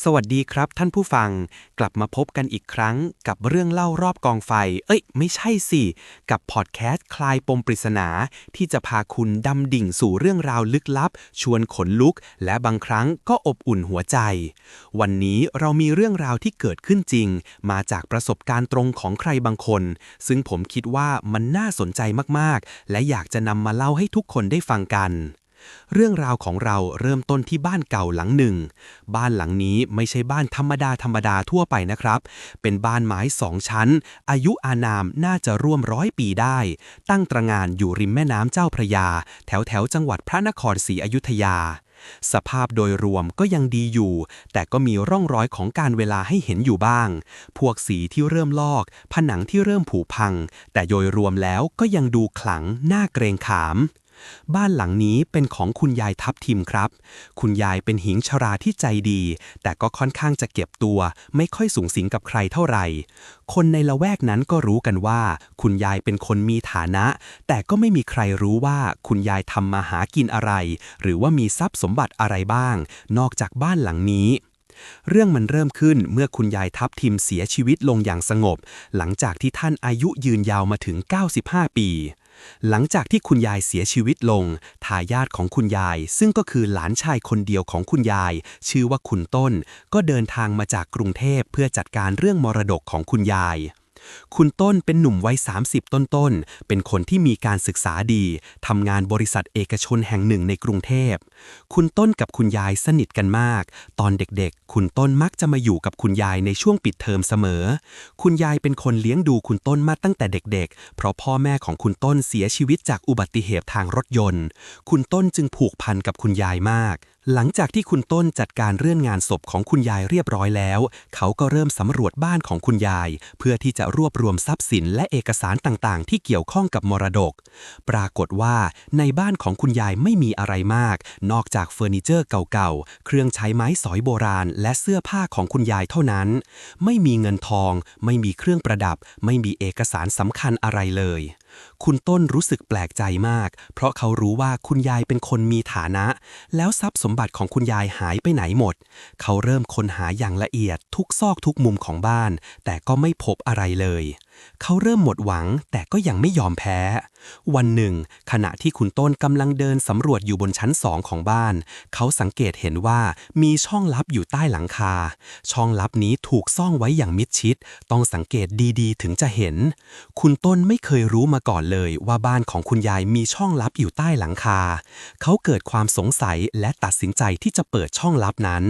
สวัสดีครับท่านผู้ฟัง กลับมาพบกันอีกครั้งกับเรื่องเล่ารอบกองไฟ เอ้ย ไม่ใช่สิ กับพอดแคสต์คลายปมปริศนา ที่จะพาคุณดำดิ่งสู่เรื่องราวลึกลับ ชวนขนลุก และบางครั้งก็อบอุ่นหัวใจ วันนี้เรามีเรื่องราวที่เกิดขึ้นจริง มาจากประสบการณ์ตรงของใครบางคน ซึ่งผมคิดว่ามันน่าสนใจมากๆ และอยากจะนำมาเล่าให้ทุกคนได้ฟังกัน เรื่องราวของเราเริ่มต้นที่บ้านเก่าหลังหนึ่ง บ้านหลังนี้ไม่ใช่บ้านธรรมดาธรรมดาทั่วไปนะครับ เป็นบ้านไม้สองชั้น อายุอานามน่าจะร่วมร้อยปีได้ ตั้งตระงานอยู่ริมแม่น้ำเจ้าพระยา แถวแถวๆจังหวัดพระนครศรีอยุธยา สภาพโดยรวมก็ยังดีอยู่ แต่ก็มีร่องรอยของการเวลาให้เห็นอยู่บ้าง พวกสีที่เริ่มลอก ผนังที่เริ่มผุพัง แต่โดยรวมแล้วก็ยังดูขลังน่าเกรงขาม บ้านหลังนี้เป็นของคุณยายทับทิมครับ คุณยายเป็นหญิงชราที่ใจดี แต่ก็ค่อนข้างจะเก็บตัว ไม่ค่อยสูงสิงกับใครเท่าไหร่ คนในละแวกนั้นก็รู้กันว่า คุณยายเป็นคนมีฐานะ แต่ก็ไม่มีใครรู้ว่าคุณยายทำมาหากินอะไร หรือว่ามีทรัพย์สมบัติอะไรบ้าง นอกจากบ้านหลังนี้เรื่องมันเริ่มขึ้นเมื่อคุณยายทับทิมเสียชีวิตลงอย่างสงบ หลังจากที่ท่านอายุยืนยาวมาถึง 95 ปี หลังจากที่คุณยายเสียชีวิตลง ทายาทของคุณยาย ซึ่งก็คือหลานชายคนเดียวของคุณยาย ชื่อว่าคุณต้น ก็เดินทางมาจากกรุงเทพเพื่อจัดการเรื่องมรดกของคุณยาย คุณต้นเป็นหนุ่มวัย 30 ต้นๆ เป็นคนที่มีการศึกษาดี ทำงานบริษัทเอกชนแห่งหนึ่งในกรุงเทพ คุณต้นกับคุณยายสนิทกันมาก ตอนเด็กๆ คุณต้นมักจะมาอยู่กับคุณยายในช่วงปิดเทอมเสมอ คุณยายเป็นคนเลี้ยงดูคุณต้นมาตั้งแต่เด็กๆ เพราะพ่อแม่ของคุณต้นเสียชีวิตจากอุบัติเหตุทางรถยนต์ คุณต้นจึงผูกพันกับคุณยายมาก หลังจากที่คุณต้นจัดการเรื่องงานศพของคุณยายเรียบร้อยแล้ว เขาก็เริ่มสำรวจบ้านของคุณยาย เพื่อที่จะรวบรวมทรัพย์สินและเอกสารต่างๆ ที่เกี่ยวข้องกับมรดก ปรากฏว่าในบ้านของคุณยายไม่มีอะไรมาก นอกจากเฟอร์นิเจอร์เก่าๆ เครื่องใช้ไม้สอยโบราณ และเสื้อผ้าของคุณยายเท่านั้น ไม่มีเงินทอง ไม่มีเครื่องประดับ ไม่มีเอกสารสำคัญอะไรเลยคุณต้นรู้สึกแปลกใจมาก เพราะเขารู้ว่าคุณยายเป็นคนมีฐานะ แล้วทรัพย์สมบัติของคุณยายหายไปไหนหมด เขาเริ่มค้นหาอย่างละเอียดทุกซอกทุกมุมของบ้าน แต่ก็ไม่พบอะไรเลย เขาเริ่มหมดหวังแต่ก็ยังไม่ยอมแพ้ วันหนึ่ง ขณะที่คุณต้นกำลังเดินสำรวจอยู่บนชั้นสองของบ้าน เขาสังเกตเห็นว่ามีช่องลับอยู่ใต้หลังคา ช่องลับนี้ถูกซ่องไว้อย่างมิดชิด ต้องสังเกตดีๆ ถึงจะเห็น คุณต้นไม่เคยรู้มาก่อนเลยว่าบ้านของคุณยายมีช่องลับอยู่ใต้หลังคา เขาเกิดความสงสัยและตัดสินใจที่จะเปิดช่องลับนั้น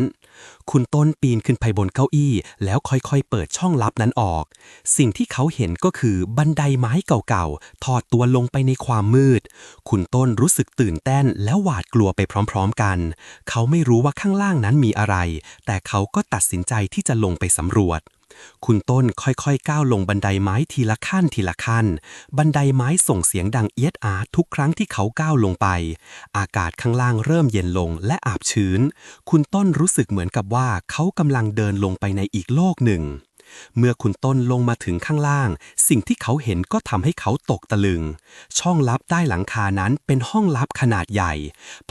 คุณต้นปีนขึ้นไปบนเก้าอี้แล้วค่อยๆ เปิดช่องลับนั้นออก สิ่งที่เขาเห็นก็คือบันไดไม้เก่าๆ ทอดตัวลงไปในความมืด คุณต้นรู้สึกตื่นเต้นและหวาดกลัวไปพร้อมๆกัน เขาไม่รู้ว่าข้างล่างนั้นมีอะไร แต่เขาก็ตัดสินใจที่จะลงไปสำรวจ คุณต้นค่อยๆ ก้าวลงบันไดไม้ทีละขั้นทีละขั้น บันไดไม้ส่งเสียงดังเอียดอาทุกครั้งที่เขาก้าวลงไป อากาศข้างล่างเริ่มเย็นลงและอาบชื้น คุณต้นรู้สึกเหมือนกับว่าเขากำลังเดินลงไปในอีกโลกหนึ่ง เมื่อคุณต้นลงมาถึงข้างล่าง สิ่งที่เขาเห็นก็ทำให้เขาตกตะลึง ช่องลับใต้หลังคานั้นเป็นห้องลับขนาดใหญ่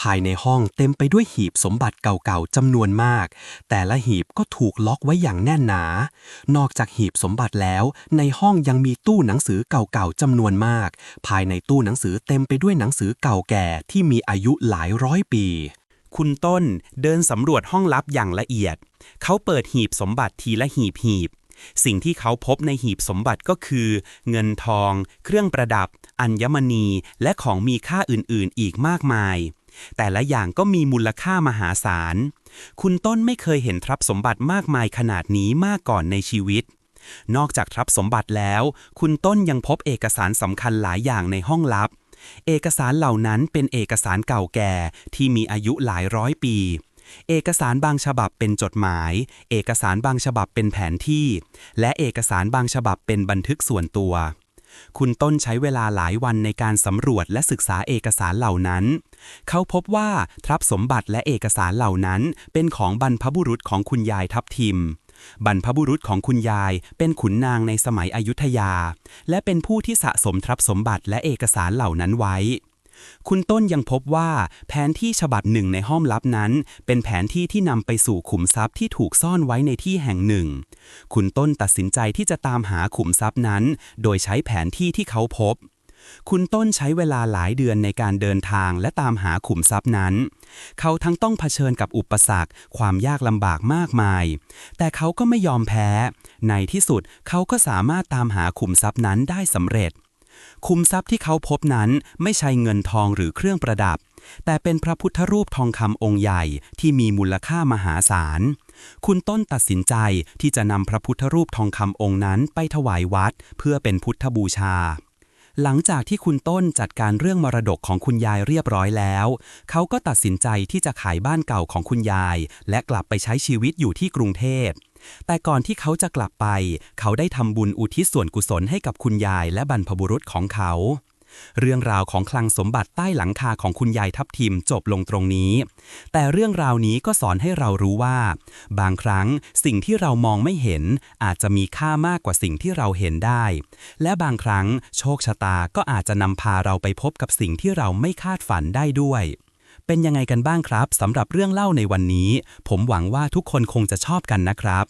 ภายในห้องเต็มไปด้วยหีบสมบัติเก่าๆจำนวนมาก แต่ละหีบก็ถูกล็อกไว้อย่างแน่นหนา นอกจากหีบสมบัติแล้ว ในห้องยังมีตู้หนังสือเก่าๆจำนวนมาก ภายในตู้หนังสือเต็มไปด้วยหนังสือเก่าแก่ที่มีอายุหลายร้อยปีคุณต้นเดินสำรวจห้องลับอย่างละเอียด เขาเปิดหีบสมบัติทีละหีบหีบ สิ่งที่เขาพบในหีบสมบัติก็คือ เงินทอง เครื่องประดับ อัญมณี และของมีค่าอื่นๆ อีกมากมาย แต่ละอย่างก็มีมูลค่ามหาศาล คุณต้นไม่เคยเห็นทรัพย์สมบัติมากมายขนาดนี้มาก่อนในชีวิต นอกจากทรัพย์สมบัติแล้ว คุณต้นยังพบเอกสารสำคัญหลายอย่างในห้องลับ เอกสารเหล่านั้นเป็นเอกสารเก่าแก่ที่มีอายุหลายร้อยปี เอกสารบางฉบับเป็นจดหมาย เอกสารบางฉบับเป็นแผนที่ และเอกสารบางฉบับเป็นบันทึกส่วนตัว คุณต้นใช้เวลาหลายวันในการสำรวจและศึกษาเอกสารเหล่านั้น เขาพบว่าทรัพย์สมบัติและเอกสารเหล่านั้น เป็นของบรรพบุรุษของคุณยายทับทิมบรรพบุรุษของคุณยายเป็นขุนนางในสมัยอยุธยา และเป็นผู้ที่สะสมทรัพย์สมบัติและเอกสารเหล่านั้นไว้ คุณต้นยังพบว่าแผนที่ฉบับหนึ่งในห้องลับนั้น เป็นแผนที่ที่นำไปสู่ขุมทรัพย์ที่ถูกซ่อนไว้ในที่แห่งหนึ่ง คุณต้นตัดสินใจที่จะตามหาขุมทรัพย์นั้น โดยใช้แผนที่ที่เขาพบคุณต้นใช้เวลาหลายเดือนในการเดินทางและตามหาขุมทรัพย์นั้น เขาทั้งต้องเผชิญกับอุปสรรค ความยากลำบากมากมาย แต่เขาก็ไม่ยอมแพ้ ในที่สุดเขาก็สามารถตามหาขุมทรัพย์นั้นได้สำเร็จ คุมทรัพย์ที่เขาพบนั้นไม่ใช่เงินทองหรือเครื่องประดับ แต่เป็นพระพุทธรูปทองคำองค์ใหญ่ที่มีมูลค่ามหาศาล คุณต้นตัดสินใจที่จะนำพระพุทธรูปทองคำองค์นั้นไปถวายวัด เพื่อเป็นพุทธบูชาหลังจากที่คุณต้นจัดการเรื่องมรดกของคุณยายเรียบร้อยแล้ว เขาก็ตัดสินใจที่จะขายบ้านเก่าของคุณยาย และกลับไปใช้ชีวิตอยู่ที่กรุงเทพ แต่ก่อนที่เขาจะกลับไป เขาได้ทำบุญอุทิศส่วนกุศลให้กับคุณยายและบรรพบุรุษของเขา เรื่องราวของคลังสมบัติใต้หลังคาของคุณยายทับทิมจบลงตรงนี้ แต่เรื่องราวนี้ก็สอนให้เรารู้ว่า บางครั้งสิ่งที่เรามองไม่เห็นอาจจะมีค่ามากกว่าสิ่งที่เราเห็นได้ และบางครั้งโชคชะตาก็อาจจะนำพาเราไปพบกับสิ่งที่เราไม่คาดฝันได้ด้วย เป็นยังไงกันบ้างครับสำหรับเรื่องเล่าในวันนี้ ผมหวังว่าทุกคนคงจะชอบกันนะครับ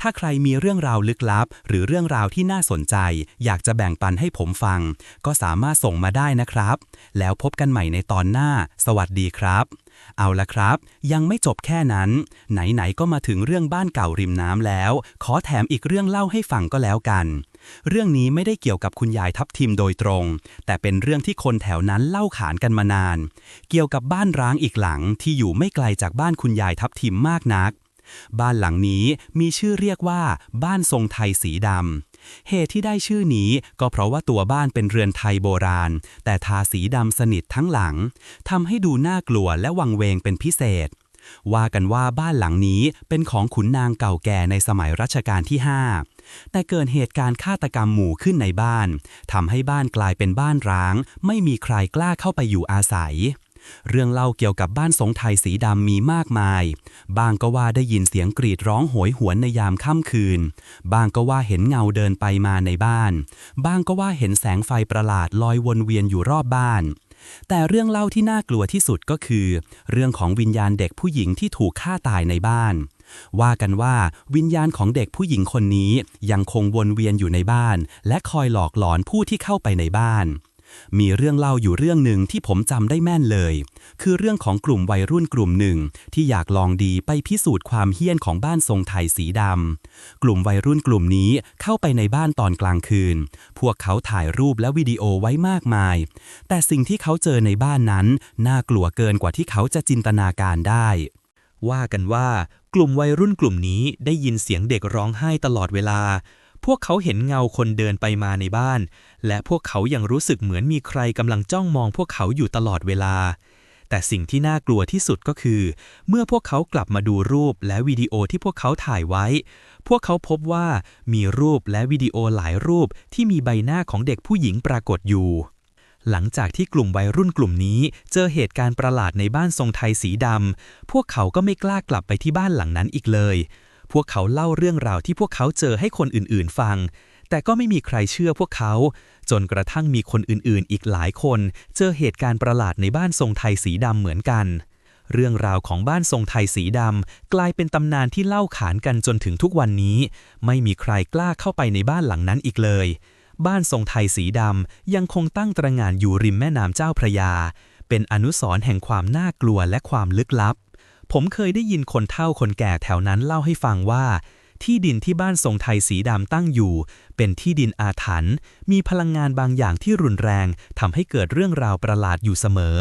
ถ้าใครมีเรื่องราวลึกลับ หรือเรื่องราวที่น่าสนใจ อยากจะแบ่งปันให้ผมฟัง ก็สามารถส่งมาได้นะครับ แล้วพบกันใหม่ในตอนหน้า สวัสดีครับ เอาละครับ ยังไม่จบแค่นั้น ไหนๆก็มาถึงเรื่องบ้านเก่าริมน้ำแล้ว ขอแถมอีกเรื่องเล่าให้ฟังก็แล้วกัน เรื่องนี้ไม่ได้เกี่ยวกับคุณยายทับทิมโดยตรง แต่เป็นเรื่องที่คนแถวนั้นเล่าขานกันมานาน เกี่ยวกับบ้านร้างอีกหลังที่อยู่ไม่ไกลจากบ้านคุณยายทับทิมมากนัก บ้านหลังนี้มีชื่อเรียกว่า บ้านทรงไทยสีดำ เหตุที่ได้ชื่อนี้ก็เพราะว่าตัวบ้านเป็นเรือนไทยโบราณ แต่ทาสีดำสนิททั้งหลังทำให้ดูน่ากลัวและวังเวงเป็นพิเศษ ว่ากันว่าบ้านหลังนี้เป็นของขุนนางเก่าแก่ในสมัยรัชกาลที่ 5 แต่เกิดเหตุการณ์ฆาตกรรมหมู่ขึ้นในบ้านทำให้บ้านกลายเป็นบ้านร้าง ไม่มีใครกล้าเข้าไปอยู่อาศัย เรื่องเล่าเกี่ยวกับบ้านทรงไทยสีดำมีมากมาย บางก็ว่าได้ยินเสียงกรีดร้องโหยหวนในยามค่ำคืน บางก็ว่าเห็นเงาเดินไปมาในบ้าน บางก็ว่าเห็นแสงไฟประหลาดลอยวนเวียนอยู่รอบบ้านแต่เรื่องเล่าที่น่ากลัวที่สุดก็คือ เรื่องของวิญญาณเด็กผู้หญิงที่ถูกฆ่าตายในบ้าน ว่ากันว่าวิญญาณของเด็กผู้หญิงคนนี้ยังคงวนเวียนอยู่ในบ้าน และคอยหลอกหลอนผู้ที่เข้าไปในบ้าน มีเรื่องเล่าอยู่เรื่องหนึ่งที่ผมจำได้แม่นเลย คือเรื่องของกลุ่มวัยรุ่นกลุ่มหนึ่ง ที่อยากลองดีไปพิสูจน์ความเฮี้ยนของบ้านทรงไทยสีดำกลุ่มวัยรุ่นกลุ่มนี้เข้าไปในบ้านตอนกลางคืน พวกเขาถ่ายรูปและวิดีโอไว้มากมาย แต่สิ่งที่เขาเจอในบ้านนั้นน่ากลัวเกินกว่าที่เขาจะจินตนาการได้ ว่ากันว่ากลุ่มวัยรุ่นกลุ่มนี้ได้ยินเสียงเด็กร้องไห้ตลอดเวลา พวกเขาเห็นเงาคนเดินไปมาในบ้าน และพวกเขายังรู้สึกเหมือนมีใครกำลังจ้องมองพวกเขาอยู่ตลอดเวลา แต่สิ่งที่น่ากลัวที่สุดก็คือ เมื่อพวกเขากลับมาดูรูปและวิดีโอที่พวกเขาถ่ายไว้ พวกเขาพบว่ามีรูปและวิดีโอหลายรูปที่มีใบหน้าของเด็กผู้หญิงปรากฏอยู่หลังจากที่กลุ่มวัยรุ่นกลุ่มนี้ เจอเหตุการณ์ประหลาดในบ้านทรงไทยสีดำ พวกเขาก็ไม่กล้ากลับไปที่บ้านหลังนั้นอีกเลย พวกเขาเล่าเรื่องราวที่พวกเขาเจอให้คนอื่นๆฟัง แต่ก็ไม่มีใครเชื่อพวกเขา จนกระทั่งมีคนอื่นๆ อีกหลายคน เจอเหตุการณ์ประหลาดในบ้านทรงไทยสีดำเหมือนกัน เรื่องราวของบ้านทรงไทยสีดำกลายเป็นตำนานที่เล่าขานกันจนถึงทุกวันนี้ ไม่มีใครกล้าเข้าไปในบ้านหลังนั้นอีกเลย บ้านทรงไทยสีดำยังคงตั้งตระหง่านอยู่ริมแม่น้ำเจ้าพระยา เป็นอนุสรณ์แห่งความน่ากลัวและความลึกลับ ผมเคยได้ยินคนเฒ่าคนแก่แถวนั้นเล่าให้ฟังว่า ที่ดินที่บ้านทรงไทยสีดำตั้งอยู่ เป็นที่ดินอาถรรพ์มีพลังงานบางอย่างที่รุนแรงทำให้เกิดเรื่องราวประหลาดอยู่เสมอ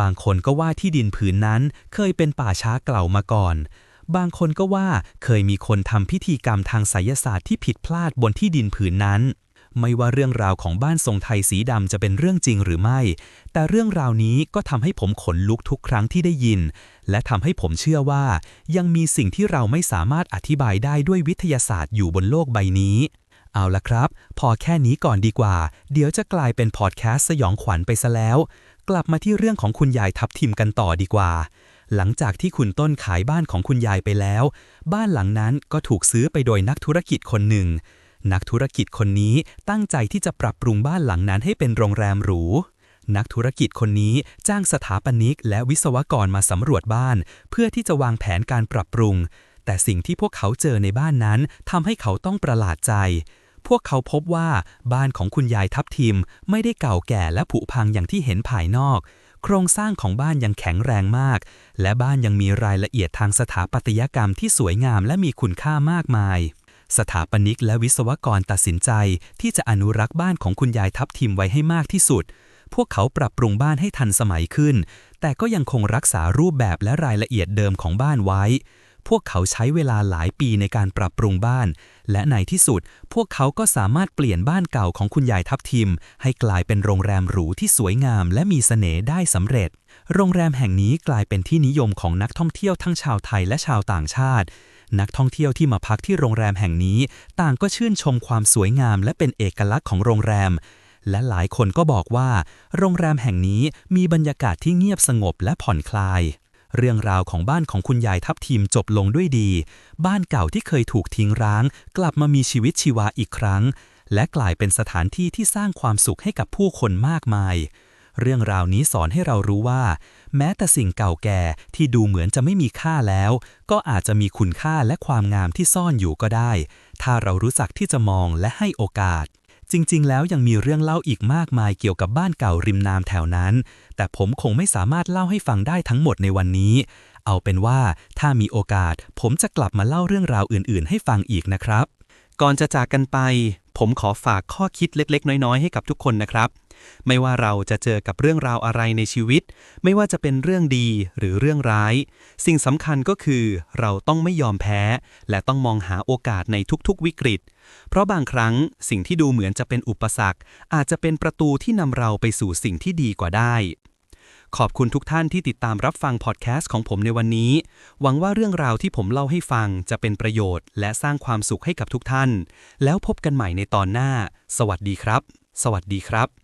บางคนก็ว่าที่ดินผืนนั้นเคยเป็นป่าช้าเก่ามาก่อน บางคนก็ว่าเคยมีคนทำพิธีกรรมทางไสยศาสตร์ที่ผิดพลาดบนที่ดินผืนนั้น ไม่ว่าเรื่องราวของบ้านทรงไทยสีดำจะเป็นเรื่องจริงหรือไม่ แต่เรื่องราวนี้ก็ทำให้ผมขนลุกทุกครั้งที่ได้ยิน และทำให้ผมเชื่อว่า ยังมีสิ่งที่เราไม่สามารถอธิบายได้ด้วยวิทยาศาสตร์อยู่บนโลกใบนี้ เอาละครับ พอแค่นี้ก่อนดีกว่า เดี๋ยวจะกลายเป็นพอดแคสต์สยองขวัญไปซะแล้ว กลับมาที่เรื่องของคุณยายทับทิมกันต่อดีกว่าหลังจากที่คุณต้นขายบ้านของคุณยายไปแล้ว บ้านหลังนั้นก็ถูกซื้อไปโดยนักธุรกิจคนหนึ่ง นักธุรกิจคนนี้ตั้งใจที่จะปรับปรุงบ้านหลังนั้นให้เป็นโรงแรมหรู นักธุรกิจคนนี้จ้างสถาปนิกและวิศวกรมาสำรวจบ้าน เพื่อที่จะวางแผนการปรับปรุง แต่สิ่งที่พวกเขาเจอในบ้านนั้นทำให้เขาต้องประหลาดใจ พวกเขาพบว่าบ้านของคุณยายทับทิมไม่ได้เก่าแก่และผุพังอย่างที่เห็นภายนอกโครงสร้างของบ้านยังแข็งแรงมาก และบ้านยังมีรายละเอียดทางสถาปัตยกรรมที่สวยงามและมีคุณค่ามากมาย สถาปนิกและวิศวกรตัดสินใจที่จะอนุรักษ์บ้านของคุณยายทับทิมไว้ให้มากที่สุด พวกเขาปรับปรุงบ้านให้ทันสมัยขึ้น แต่ก็ยังคงรักษารูปแบบและรายละเอียดเดิมของบ้านไว้ พวกเขาใช้เวลาหลายปีในการปรับปรุงบ้าน และในที่สุด พวกเขาก็สามารถเปลี่ยนบ้านเก่าของคุณยายทับทิม ให้กลายเป็นโรงแรมหรูที่สวยงามและมีเสน่ห์ได้สำเร็จ โรงแรมแห่งนี้กลายเป็นที่นิยมของนักท่องเที่ยวทั้งชาวไทยและชาวต่างชาติ นักท่องเที่ยวที่มาพักที่โรงแรมแห่งนี้ ต่างก็ชื่นชมความสวยงามและเป็นเอกลักษณ์ของโรงแรม และหลายคนก็บอกว่า โรงแรมแห่งนี้มีบรรยากาศที่เงียบสงบและผ่อนคลาย เรื่องราวของบ้านของคุณยายทับทิมจบลงด้วยดี บ้านเก่าที่เคยถูกทิ้งร้าง กลับมามีชีวิตชีวาอีกครั้ง และกลายเป็นสถานที่ที่สร้างความสุขให้กับผู้คนมากมาย เรื่องราวนี้สอนให้เรารู้ว่า แม้แต่สิ่งเก่าแก่ที่ดูเหมือนจะไม่มีค่าแล้ว ก็อาจจะมีคุณค่าและความงามที่ซ่อนอยู่ก็ได้ ถ้าเรารู้จักที่จะมองและให้โอกาส จริงๆ แล้วยังมีเรื่องเล่าอีกมากมายเกี่ยวกับบ้านเก่าริมน้ำแถวนั้น แต่ผมคงไม่สามารถเล่าให้ฟังได้ทั้งหมดในวันนี้ เอาเป็นว่าถ้ามีโอกาส ผมจะกลับมาเล่าเรื่องราวอื่น ๆ ให้ฟังอีกนะครับ ก่อนจะจากกันไป ผมขอฝากข้อคิดเล็ก ๆ น้อย ๆ ให้กับทุกคนนะครับ ไม่ว่าเราจะเจอกับเรื่องราวอะไรในชีวิต ไม่ว่าจะเป็นเรื่องดีหรือเรื่องร้าย สิ่งสำคัญก็คือ เราต้องไม่ยอมแพ้ และต้องมองหาโอกาสในทุกๆวิกฤต เพราะบางครั้งสิ่งที่ดูเหมือนจะเป็นอุปสรรค อาจจะเป็นประตูที่นำเราไปสู่สิ่งที่ดีกว่าได้ขอบคุณทุกท่านที่ติดตามรับฟังพอดแคสต์ของผมในวันนี้ หวังว่าเรื่องราวที่ผมเล่าให้ฟังจะเป็นประโยชน์ และสร้างความสุขให้กับทุกท่าน แล้วพบกันใหม่ในตอนหน้า สวัสดีครับ สวัสดีครับ